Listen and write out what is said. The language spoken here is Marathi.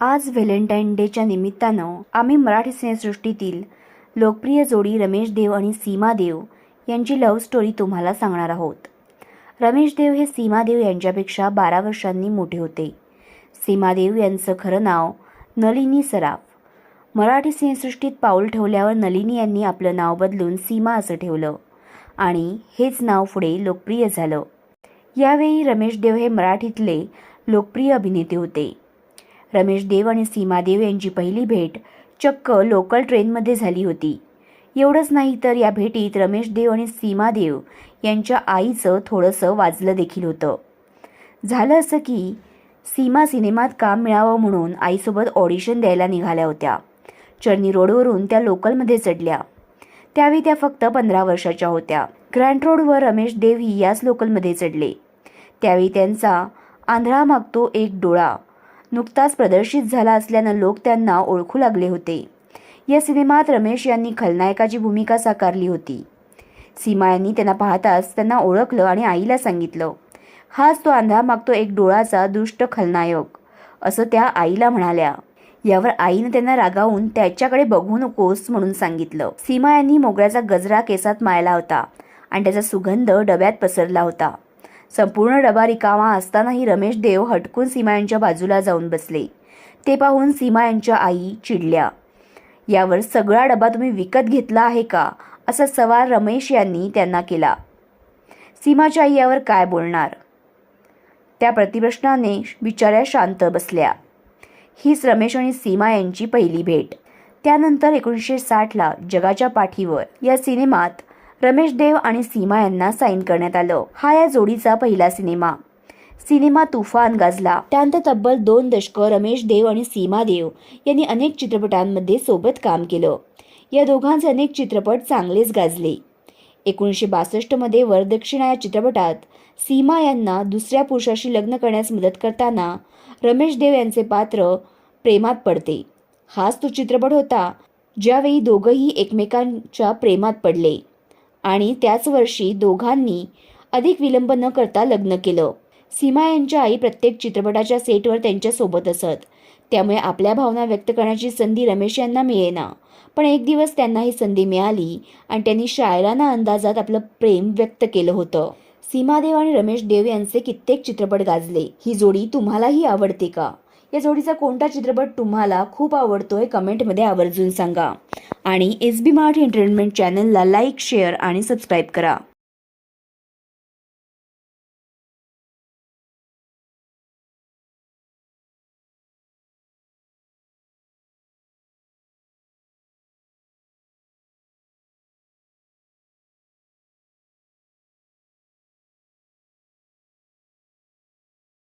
आज व्हॅलेंटाईन डेच्या निमित्तानं आम्ही मराठी सिनेसृष्टीतील लोकप्रिय जोडी रमेश देव आणि सीमा देव यांची लव्ह स्टोरी तुम्हाला सांगणार आहोत. रमेश देव हे सीमा देव यांच्यापेक्षा बारा वर्षांनी मोठे होते. सीमा देव यांचं खरं नाव नलिनी सराफ. मराठी सिनेसृष्टीत पाऊल ठेवल्यावर नलिनी यांनी आपलं नाव बदलून सीमा असं ठेवलं आणि हेच नाव पुढे लोकप्रिय झालं. यावेळी रमेश देव हे मराठीतले लोकप्रिय अभिनेते होते. रमेश देव आणि सीमा देव यांची पहिली भेट चक्क लोकल ट्रेनमध्ये झाली होती. एवढंच नाही तर या भेटीत रमेश देव आणि सीमा देव यांच्या आईचं थोडंसं वाजलं देखील होतं. झालं असं की सीमा सिनेमात काम मिळावं म्हणून आईसोबत ऑडिशन द्यायला निघाल्या होत्या. चर्नी रोडवरून त्या लोकलमध्ये चढल्या. त्यावेळी त्या फक्त पंधरा वर्षाच्या होत्या. ग्रँड रोडवर रमेश देव ही याच लोकलमध्ये चढले. त्यावेळी त्यांचा आंधळा मागतो एक डोळा. नुकताच प्रदर्शित झाला असल्यानं लोक त्यांना ओळखू लागले होते. या सिनेमात रमेश यांनी खलनायकाची भूमिका साकारली होती. सीमा यांनी त्यांना पाहताच त्यांना ओळखलं आणि आईला सांगितलं हाच तो आंधळा मागतो एक डोळाचा दुष्ट खलनायक असं त्या आईला म्हणाल्या. यावर आईनं त्यांना रागावून त्याच्याकडे बघू नकोस म्हणून सांगितलं. सीमा यांनी मोगऱ्याचा गजरा केसात मायला होता आणि त्याचा सुगंध डब्यात पसरला होता. संपूर्ण डबा रिकामा असतानाही रमेश देव हटकून सीमा यांच्या बाजूला जाऊन बसले. ते पाहून सीमा यांच्या आई चिडल्या. यावर सगळा डबा तुम्ही विकत घेतला आहे का? असा सवाल रमेश यांनी त्यांना केला. सीमाच्या आई यावर काय बोलणार? त्या प्रतिप्रश्नाने बिचाऱ्या शांत बसल्या. हीच रमेश आणि सीमा यांची पहिली भेट. त्यानंतर एकोणीसशे साठला जगाच्या पाठीवर या सिनेमात रमेश देव आणि सीमा यांना साईन करण्यात आलं. हा या जोडीचा पहिला सिनेमा. सिनेमा तुफान गाजला. त्यानंतर तब्बल दोन दशकं रमेश देव आणि सीमा देव यांनी अनेक चित्रपटांमध्ये सोबत काम केलं. या दोघांचे अनेक चित्रपट चांगलेच गाजले. एकोणीसशे बासष्टमध्ये वरदक्षिणा या चित्रपटात सीमा यांना दुसऱ्या पुरुषाशी लग्न करण्यास मदत करताना रमेश देव यांचे पात्र प्रेमात पडते. हाच तो चित्रपट होता ज्यावेळी दोघंही एकमेकांच्या प्रेमात पडले. आणि त्याच वर्षी दोघांनी अधिक विलंब न करता लग्न केलं. सीमा यांच्या आई प्रत्येक चित्रपटाच्या सेटवर त्यांच्यासोबत असत. त्यामुळे आपल्या भावना व्यक्त करण्याची संधी रमेश यांना मिळेना. पण एक दिवस त्यांना ही संधी मिळाली आणि त्यांनी शायराना अंदाजात आपलं प्रेम व्यक्त केलं होतं. सीमादेव आणि रमेश देव यांचे कित्येक चित्रपट गाजले. ही जोडी तुम्हालाही आवडते का? या जोडीचा कोणता चित्रपट तुम्हाला खूप आवडतोय कमेंटमध्ये आवर्जून सांगा. आणि एस बी मराठी एंटरटेनमेंट चॅनलला लाईक शेअर आणि सबस्क्राईब करा.